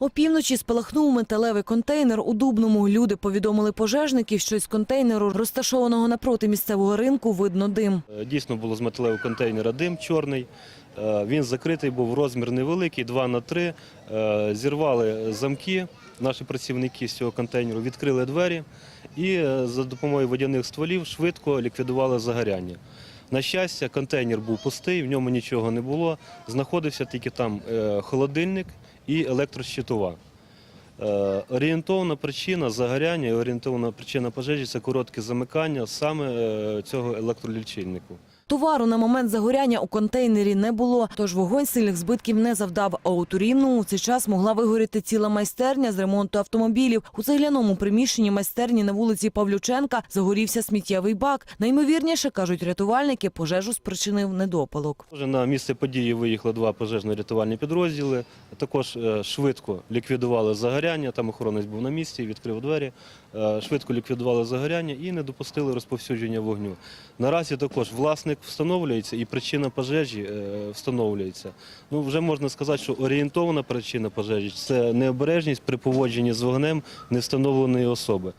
Опівночі спалахнув металевий контейнер у Дубному. Люди повідомили пожежників, що із контейнеру, розташованого напроти місцевого ринку, видно дим. Е, Дійсно було з металевого контейнера дим чорний. Е, Він закритий був розмір невеликий, 2 на 3. Е, Зірвали замки. Наші працівники з цього контейнеру відкрили двері і за допомогою водяних стволів швидко ліквідували загоряння. На щастя, контейнер був пустий, в ньому нічого не було. Знаходився тільки там е, холодильник і електрощитова. Е, Орієнтовна причина загоряння і орієнтовна причина пожежі це коротке замикання саме е, цього електролічильнику. Товару на момент загоряння у контейнері не було, тож вогонь сильних збитків не завдав. А у Рівному у цей час могла вигоріти ціла майстерня з ремонту автомобілів. У цегляному приміщенні майстерні на вулиці Павлюченка загорівся сміттєвий бак. Найімовірніше, кажуть рятувальники, пожежу спричинив недопалок. На місце події виїхали два пожежно-рятувальні підрозділи. Також е, швидко ліквідували загоряння. Там охоронець був на місці, відкрив двері. Е, Швидко ліквідували загоряння і не допустили розповсюдження вогню. Наразі також власник встановлюється і причина пожежі е, встановлюється. Ну вже можна сказати, що орієнтована причина пожежі це необережність при поводженні з вогнем невстановленої особи.